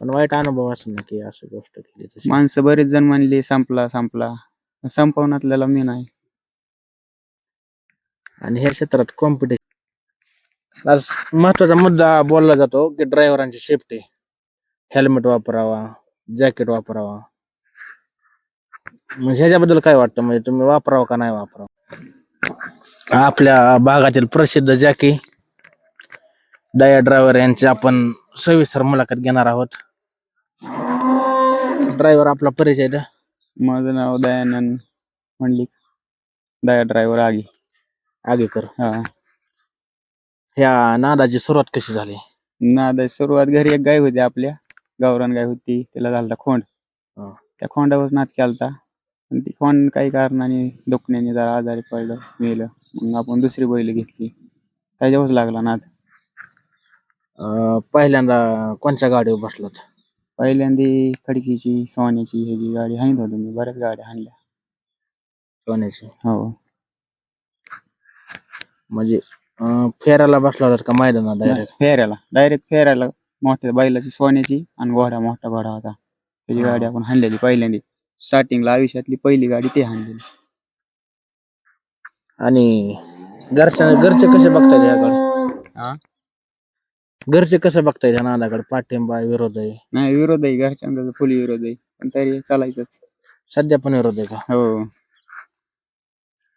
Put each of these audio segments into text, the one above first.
पण वाईट अनुभव असेल ना की असं गोष्ट केली तशी? माणसं बरेच जण म्हणले संपला संपला. संपवण्यातल्याला मी नाही. आणि ह्या क्षेत्रात कॉम्पिटिशन महत्त्वाचा मुद्दा बोलला जातो की ड्रायव्हरांची सेफ्टी हेल्मेट वापरावा जॅकेट वापरावा. म्हणजे ह्याच्याबद्दल काय वाटतं? म्हणजे तुम्ही वापरावं का नाही वापरावं? आपल्या भागातील प्रसिद्ध जॅकी डाया ड्रायव्हर यांची आपण सविस्तर मुलाखत घेणार आहोत. ड्रायव्हर आपला परिचय द्या. माझं नाव दयानंद म्हणली दया ड्रायव्हर आगी. आगेकर. हा. ह्या नादाची सुरुवात कशी झाली? नादा सुरुवात घरी एक गाय होती आपल्या. गावरान गाय होती. तिला झालता खोंड. हा. त्या खोंडावर नाद केलता. पण ती खोंड काही कारणाने दुखण्याने जरा आजारी पडलं मेलं. मग आपण दुसरी बैल घेतली. त्याच्यावरच लागला नाद. अं, पहिल्यांदा कोणत्या गाडीवर बसलात? पहिल्यांदी खडकीची सोन्याची ह्याची गाडी हाणत होतो मी. बऱ्याच गाड्या हाणल्या. सोन्याची? हो. म्हणजे अं, फेरायला बसला होता का मैदानात डायरेक्ट फेऱ्याला. डायरेक्ट फेऱ्याला मोठ्या बैलाची सोन्याची आणि घोडा मोठा घोडा होता. त्याची. गाडी आपण हाणलेली पहिल्यांदी. स्टार्टिंगला आयुष्यातली पहिली गाडी ते हाणलेली. आणि घरच्या घरचे कसे बघतायत याकडे? घरचे कसे बघतायत या नादाकडे? पाठिंबा विरोध आहे नाही विरोध आहे घरच्यांचा फुल विरोध आहे पण तरी चालायचंच. सध्या पण विरोध आहे का? हो.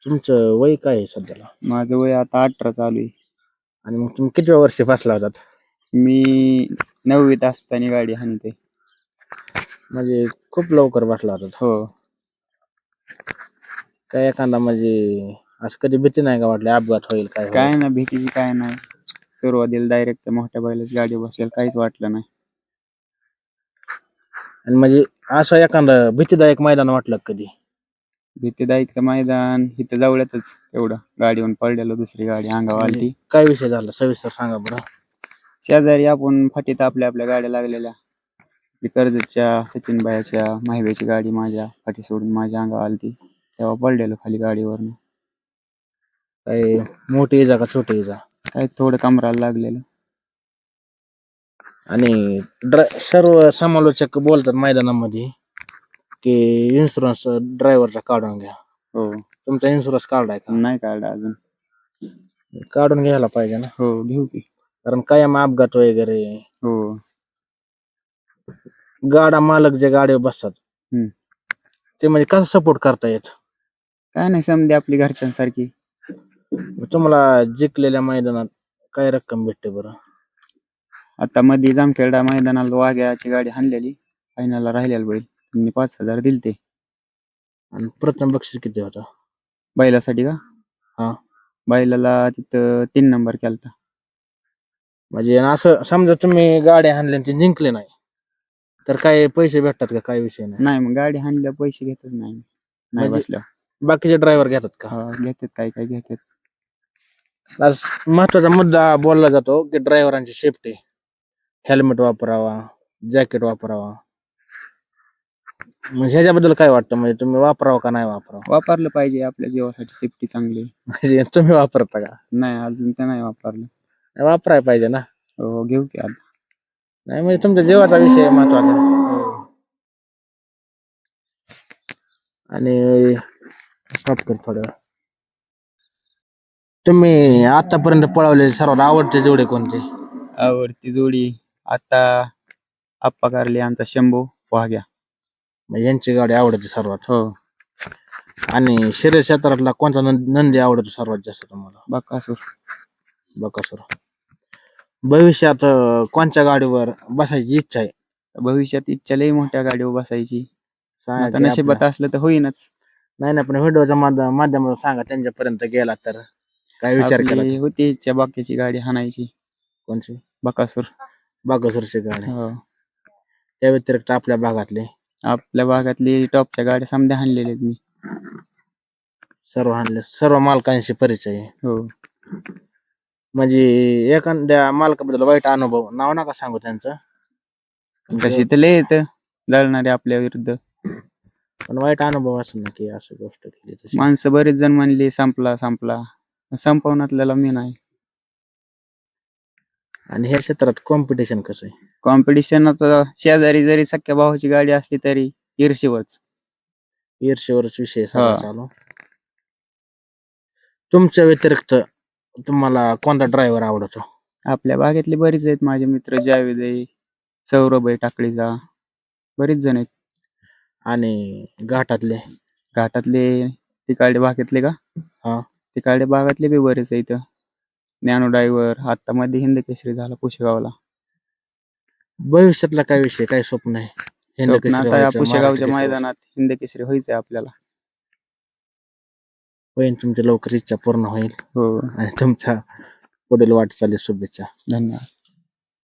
तुमचं वय काय आहे सध्याला? माझं वय आता अठरा चालू आहे. आणि मग तुम्ही किती वर्षी बसला होतात? मी नववीत असताना गाडी हाणते. म्हणजे खूप लवकर बसला होतात हो. काय एखादा म्हणजे असं कधी भीती नाही का वाटली? अपघात होईल काय होईल? काय ना भीतीची काय नाही. सुरुवातीला डायरेक्ट मोठ्या बैलाची गाडी बसेल काहीच वाटलं नाही. आणि म्हणजे असं एखादं भीतीदायक मैदान वाटलं का कधी? भीतीदायक मैदान इथं जवळच तेवढं. गाडीवरून पडलेलं दुसरी गाडी अंगावर आली ती काय विषय झाला? सविस्तर सांगा बरं. शेजारी आपण फाटीत आपल्या आपल्या गाड्या लागलेल्या. कर्जतच्या सचिन बायाच्या माहिब्याची गाडी माझ्या फाटी सोडून माझ्या अंगावर आली ती तेव्हा पडलेलो खाली गाडीवरनं. काय मोठी इजा का छोटी इजा? काय थोडं कमराला लागलेलं. आणि सर्व समालोचक बोलतात मैदानामध्ये की इन्शुरन्स ड्रायव्हरचा काढून घ्या. हो. तुमचा इन्शुरन्स काढाय का? नाही काढला अजून. काढून घ्यायला पाहिजे ना. हो घेऊ की. कारण कायम अपघात वगैरे. हो. गाडा मालक जे गाडीवर बसतात हम्म. ते म्हणजे कसं सपोर्ट करता येत? काय नाही समजे आपली घरच्यांसारखी. तुम्हाला जिंकलेल्या मैदानात काय रक्कम भेटते बरं? आता मध्ये जामखेडा मैदानाला वाघ्याची गाडी हाणलेली. फायनलला राहिलेला बैल. त्यांनी पाच हजार दिलते. आणि प्रथम बक्षीस किती होता? बैलासाठी का? हा. बैलाला तिथं तीन नंबर केलता. म्हणजे असं समजा तुम्ही आणि ते जिंकले नाही तर काय पैसे भेटतात का? काय विषय नाही. नाही मग गाडी हाणल्या पैसे घेतच नाही. नाही म्हणजे- बसल्या बाकीचे ड्रायव्हर घेतात का? घेतात. काय काय घेतात? आज महत्त्वाचा मुद्दा बोलला जातो की ड्रायव्हरांची सेफ्टी हेल्मेट वापरावा जॅकेट वापरावा. म्हणजे ह्याच्याबद्दल काय वाटतं? म्हणजे तुम्ही वापरावं का नाही वापरावं? वापरलं पाहिजे आपल्या जीवासाठी सेफ्टी चांगली. म्हणजे तुम्ही वापरता का? नाही अजून ते नाही वापरलं. वापरायला पाहिजे ना. हो घेऊ की आता. नाही म्हणजे तुमच्या जीवाचा विषय महत्त्वाचा आणि stop कर थोडं. तुम्ही आतापर्यंत पळवलेले सर्वात आवडते जोडे कोणते? आवडती जोडी आता आप्पा कारले आमचा शंभू वाघ्या. म्हणजे यांची गाडी आवडते सर्वात हो. आणि शरीर क्षेत्रातला कोणता नं- नंदी आवडतो सर्वात जास्त तुम्हाला? बकासूर. बकासूर. भविष्यात अं, कोणत्या गाडीवर बसायची इच्छा आहे? भविष्यात इच्छा लई मोठ्या गाडीवर बसायची. सांगा आता की नशिबात आपल्या- असलं तर होईनच. नाही नाही पण व्हिडिओच्या माध्यमातून सांगा त्यांच्यापर्यंत गेला तर. काय विचार केला? आपली होती इच्छा बाकीची गाडी हाणायची. कोणची? बकासूर. बाकासूरची गाडी. हो. त्या व्यतिरिक्त आपल्या भागातले? आपल्या भागातली टॉपच्या गाड्या समध्या हाणलेल्या आहेत मी. सर्व हाणले. सर्व मालकांशी परिचय. आहे हो. म्हणजे एखाद्या मालकाबद्दल वाईट अनुभव नाव नका सांगू त्यांचं. तशी तर लय येत जळणारे आपल्या विरुद्ध. पण वाईट अनुभव असेल ना की असं गोष्ट केली तशी? माणसं बरेच जण म्हणले संपला संपला. संपवण्यातल्याला मी नाही आणि ह्या क्षेत्रात कॉम्पिटिशन कसं आहे? कॉम्पिटिशन आता शेजारी जरी सख्या भावाची गाडी असली तरी ईर्षेवरच ईर्षेवरच विषय सगळा हा. चालू. तुमच्या व्यतिरिक्त तुम्हाला कोणता ड्रायव्हर आवडतो? आपल्या बागेतले बरेच आहेत माझे मित्र जावेद आहे सौरभ आहे टाकळीचा. बरेच जण आहेत. आणि घाटातले? घाटातले तिकाडे बागेतले का? हा. तिकाडे बागातले बी बरेच आहेत ज्ञानो ड्रायव्हर आता मध्ये हिंद केसरी झाला पुशेगावला. भविष्यातला काय विषय काय स्वप्न आहे? हिंद स्वप्न केसरी आता या व्हायचं, पुशेगावच्या महाराष्ट्र केसरी मैदानात हिंद केसरी व्हायचंय आपल्याला. होईल तुमची लवकर इच्छा पूर्ण होईल. हो. आणि तुमच्या पुढील वाटचाली शुभेच्छा. धन्यवाद.